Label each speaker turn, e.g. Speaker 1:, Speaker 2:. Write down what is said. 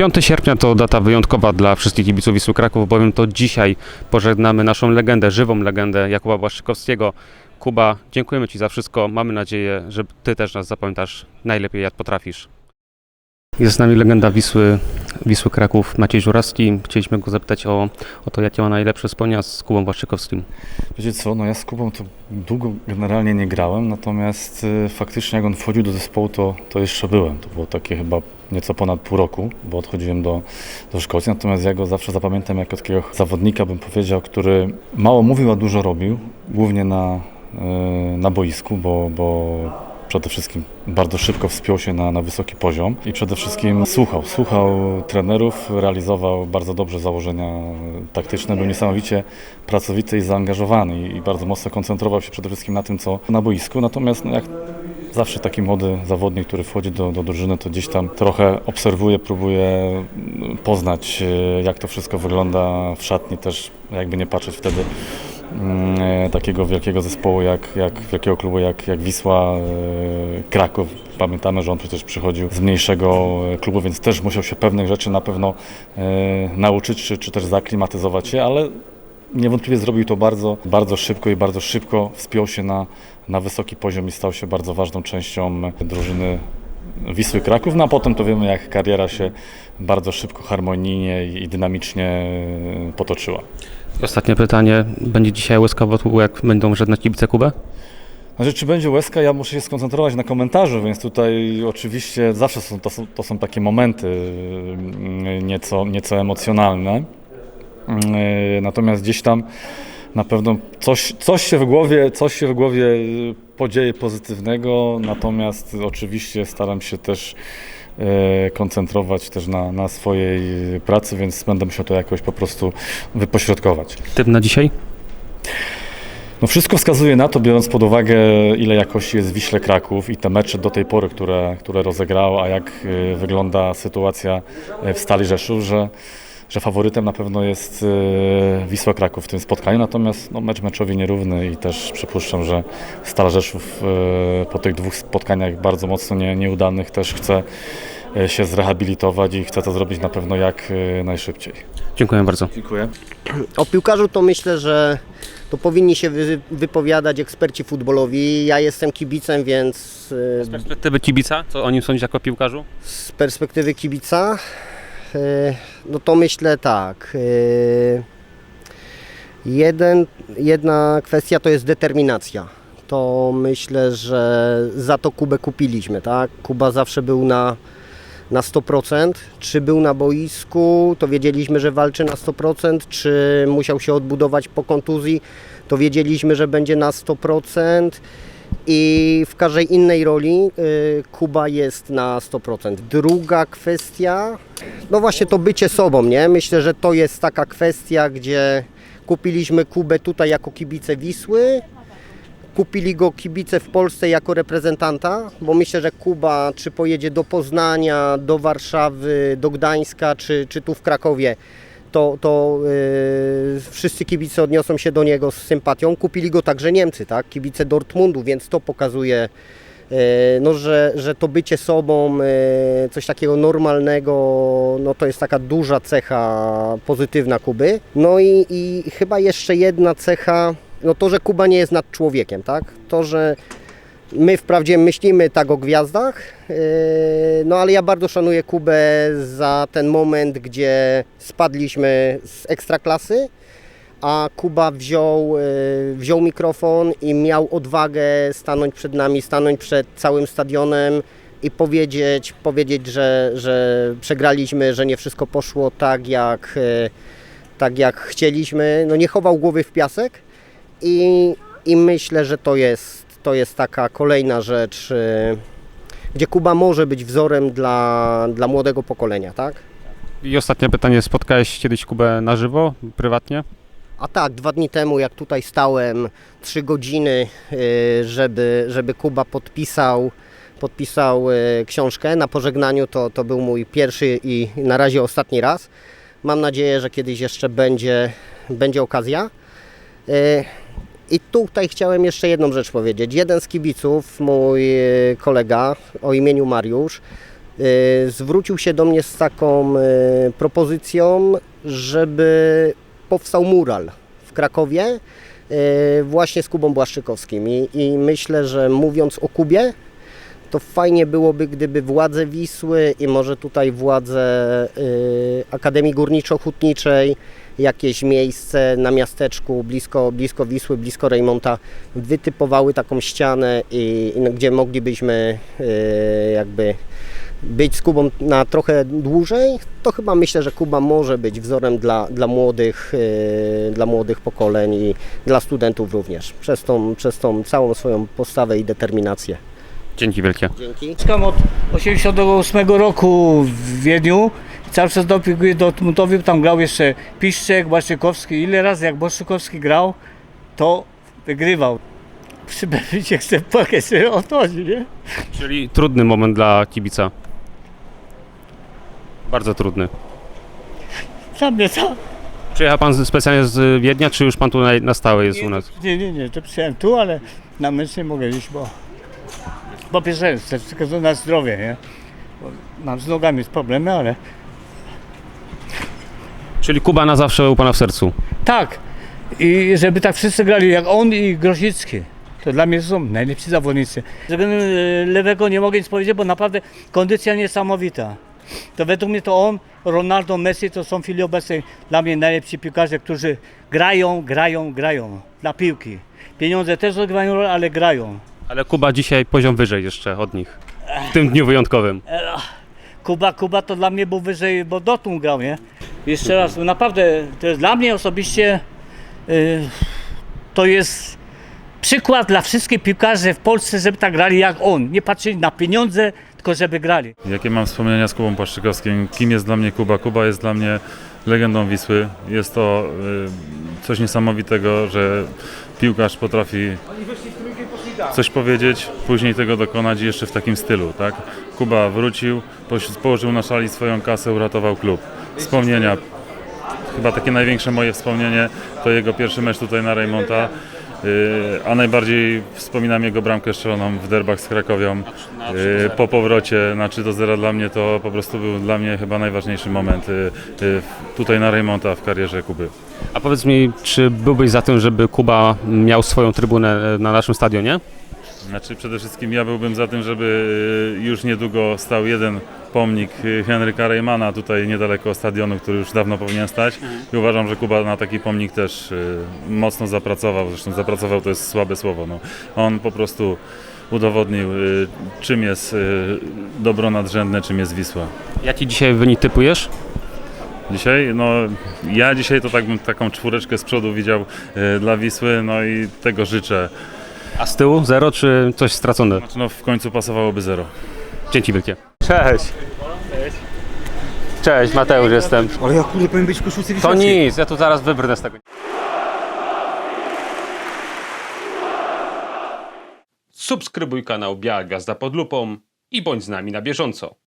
Speaker 1: 5 sierpnia to data wyjątkowa dla wszystkich kibiców Wisły Kraków, bowiem to dzisiaj pożegnamy naszą legendę, żywą legendę Jakuba Błaszczykowskiego. Kuba, dziękujemy Ci za wszystko. Mamy nadzieję, że Ty też nas zapamiętasz najlepiej jak potrafisz. Jest z nami legenda Wisły, Wisły Kraków, Maciej Żurawski. Chcieliśmy go zapytać o, o to, jakie ma najlepsze wspomnienia z Kubą Błaszczykowskim.
Speaker 2: Wiecie co, no ja z Kubą to długo generalnie nie grałem, natomiast y, faktycznie jak on wchodził do zespołu, to, to jeszcze byłem. To było takie chyba nieco ponad pół roku, bo odchodziłem do, do Szkocji, natomiast ja go zawsze zapamiętam jako takiego zawodnika, bym powiedział, który mało mówił, a dużo robił, głównie na, y, na boisku, bo, bo przede wszystkim bardzo szybko wspiął się na, na wysoki poziom i przede wszystkim słuchał, słuchał trenerów, realizował bardzo dobrze założenia taktyczne, był niesamowicie pracowity i zaangażowany i bardzo mocno koncentrował się przede wszystkim na tym, co na boisku, natomiast no, jak zawsze taki młody zawodnik, który wchodzi do, do drużyny, to gdzieś tam trochę obserwuje, próbuje mm, poznać, e, jak to wszystko wygląda w szatni, też jakby nie patrzeć wtedy mm, e, takiego wielkiego zespołu, jak, jak wielkiego klubu jak, jak Wisła, e, Kraków. Pamiętamy, że on przecież przychodził z mniejszego klubu, więc też musiał się pewnych rzeczy na pewno nauczyć, czy, czy też zaklimatyzować się, ale niewątpliwie zrobił to bardzo, bardzo szybko i bardzo szybko wspiął się na, na wysoki poziom i stał się bardzo ważną częścią drużyny Wisły Kraków, no a potem to wiemy, jak kariera się bardzo szybko, harmonijnie i dynamicznie e, potoczyła.
Speaker 1: Ostatnie pytanie. Będzie dzisiaj łezka wokół, jak będą żegnać kibice Kubę?
Speaker 2: Znaczy, czy będzie łezka, ja muszę się skoncentrować na komentarzu, więc tutaj oczywiście zawsze są, to, są, to są takie momenty mm, nieco, nieco emocjonalne. Mm, Natomiast gdzieś tam na pewno coś, coś, się w głowie, coś się w głowie podzieje pozytywnego, natomiast oczywiście staram się też e, koncentrować też na, na swojej pracy, więc będę musiał to jakoś po prostu wypośrodkować.
Speaker 1: Typ na dzisiaj?
Speaker 2: No wszystko wskazuje na to, biorąc pod uwagę, ile jakości jest w Wiśle Kraków i te mecze do tej pory, które, które rozegrało, a jak wygląda sytuacja w Stali Rzeszów, że, że faworytem na pewno jest y, Wisła Kraków w tym spotkaniu, natomiast no, mecz meczowi nierówny i też przypuszczam, że Stal Rzeszów y, po tych dwóch spotkaniach bardzo mocno nie, nieudanych też chce y, się zrehabilitować i chce to zrobić na pewno jak najszybciej.
Speaker 1: Dziękuję bardzo.
Speaker 2: Dziękuję.
Speaker 3: O piłkarzu to myślę, że to powinni się wy, wypowiadać eksperci futbolowi. Ja jestem kibicem, więc
Speaker 1: Z perspektywy kibica, co o nim sądzisz jako piłkarzu?
Speaker 3: z perspektywy kibica, no to myślę tak. y, Jeden, jedna kwestia to jest determinacja. To myślę, że za to Kubę kupiliśmy, tak? Kuba zawsze był na, na 100%. Czy był na boisku, to wiedzieliśmy, że walczy na 100%. Czy musiał się odbudować po kontuzji, to wiedzieliśmy, że będzie na 100%. I w każdej innej roli y, Kuba jest na 100%. Druga kwestia, no właśnie to bycie sobą, nie? Myślę, że to jest taka kwestia, gdzie kupiliśmy Kubę tutaj jako kibice Wisły, kupili go kibice w Polsce jako reprezentanta, bo myślę, że Kuba czy pojedzie do Poznania, do Warszawy, do Gdańska, czy, czy tu w Krakowie, to, to yy, wszyscy kibice odniosą się do niego z sympatią. Kupili go także Niemcy, tak? kibice Dortmundu, więc to pokazuje, yy, no, że, że to bycie sobą, yy, coś takiego normalnego, no to jest taka duża cecha pozytywna Kuby. No i, i chyba jeszcze jedna cecha, no to, że Kuba nie jest nad człowiekiem, tak? To, że my wprawdzie myślimy tak o gwiazdach, yy, no ale ja bardzo szanuję Kubę za ten moment, gdzie spadliśmy z ekstraklasy, a Kuba wziął, yy, wziął mikrofon i miał odwagę stanąć przed nami, stanąć przed całym stadionem i powiedzieć, powiedzieć że, że przegraliśmy, że nie wszystko poszło tak jak, yy, tak jak chcieliśmy. No nie chował głowy w piasek i, i myślę, że to jest, to jest taka kolejna rzecz, y, gdzie Kuba może być wzorem dla, dla młodego pokolenia, tak?
Speaker 1: I ostatnie pytanie. Spotkałeś kiedyś Kubę na żywo, prywatnie?
Speaker 3: A tak, dwa dni temu, jak tutaj stałem, trzy godziny, y, żeby, żeby Kuba podpisał, podpisał y, książkę na pożegnaniu, to, to był mój pierwszy i na razie ostatni raz. Mam nadzieję, że kiedyś jeszcze będzie, będzie okazja. I tutaj chciałem jeszcze jedną rzecz powiedzieć. Jeden z kibiców, mój y, kolega o imieniu Mariusz, y, zwrócił się do mnie z taką y, propozycją, żeby powstał mural w Krakowie właśnie z Kubą Błaszczykowskim. I, I myślę, że mówiąc o Kubie, to fajnie byłoby, gdyby władze Wisły i może tutaj władze y, Akademii Górniczo-Hutniczej jakieś miejsce na miasteczku blisko, blisko Wisły, blisko Rejmonta wytypowały taką ścianę, i, i gdzie moglibyśmy y, jakby być z Kubą na trochę dłużej, to chyba myślę, że Kuba może być wzorem dla, dla, młodych, y, dla młodych pokoleń i dla studentów również, przez tą, przez tą całą swoją postawę i determinację.
Speaker 1: Dzięki wielkie.
Speaker 3: Dzięki.
Speaker 4: Mieszkam od 88 roku w Wiedniu. Cały czas dopinguję do Tmutowi, tam grał jeszcze Piszczek, Błaszczykowski. Ile razy jak Błaszczykowski grał, to wygrywał. Przy Beficie chcę płakać sobie o to chodzi, nie?
Speaker 1: Czyli trudny moment dla kibica. Bardzo trudny.
Speaker 4: Dla mnie to...
Speaker 1: Przyjechał pan z- specjalnie z Wiednia, czy już pan tu na, na stałe jest u nas?
Speaker 4: Nie, nie, nie, to przyjechałem tu, ale na mecz nie mogę iść, bo... Po pierwsze, tylko na zdrowie, nie? Bo mam z nogami problemy, ale...
Speaker 1: Czyli Kuba na zawsze u pana w sercu.
Speaker 4: Tak. I żeby tak wszyscy grali jak on i Grosicki. To dla mnie są najlepsi zawodnicy. Z względu e, lewego nie mogę nic powiedzieć, bo naprawdę kondycja niesamowita. To według mnie to on, Ronaldo, Messi to są w chwili obecnej dla mnie najlepsi piłkarze, którzy grają, grają, grają dla piłki. Pieniądze też odgrywają rolę, ale grają.
Speaker 1: Ale Kuba dzisiaj poziom wyżej jeszcze od nich. W tym dniu wyjątkowym.
Speaker 4: Kuba, Kuba to dla mnie był wyżej, bo Dortmund grał, nie? Jeszcze raz, naprawdę, to jest dla mnie osobiście, y, to jest przykład dla wszystkich piłkarzy w Polsce, żeby tak grali jak on. Nie patrzyli na pieniądze, tylko żeby grali.
Speaker 5: Jakie mam wspomnienia z Kubą Płaszczykowskim? Kim jest dla mnie Kuba? Kuba jest dla mnie legendą Wisły. Jest to y, coś niesamowitego, że piłkarz potrafi coś powiedzieć, później tego dokonać jeszcze w takim stylu, tak? Kuba wrócił, położył na szali swoją kasę, uratował klub. Wspomnienia. Chyba takie największe moje wspomnienie to jego pierwszy mecz tutaj na Rejmonta. Y, A najbardziej wspominam jego bramkę strzeloną w derbach z Krakowią. Y, Po powrocie na 3 do 0 dla mnie to po prostu był dla mnie chyba najważniejszy moment y, tutaj na Rejmonta w karierze Kuby.
Speaker 1: A powiedz mi, czy byłbyś za tym, żeby Kuba miał swoją trybunę na naszym stadionie?
Speaker 5: Znaczy przede wszystkim ja byłbym za tym, żeby y, już niedługo stał jeden pomnik y, Henryka Reymana tutaj niedaleko stadionu, który już dawno powinien stać i uważam, że Kuba na taki pomnik też y, mocno zapracował, zresztą zapracował to jest słabe słowo, no. on po prostu udowodnił czym jest dobro nadrzędne, czym jest Wisła.
Speaker 1: Jaki dzisiaj wynik typujesz?
Speaker 5: Dzisiaj, no ja dzisiaj to tak bym taką czwóreczkę z przodu widział dla Wisły, no i tego życzę.
Speaker 1: A z tyłu zero, czy coś stracone?
Speaker 5: Znaczy, no w końcu pasowałoby zero.
Speaker 1: Dzięki wielkie. Cześć. Cześć, Mateusz jestem.
Speaker 6: Ale ja kurde powinien być w koszulce
Speaker 1: To nic, ja tu zaraz wybrnę z tego. Subskrybuj kanał Biała Gwiazda pod lupą i bądź z nami na bieżąco.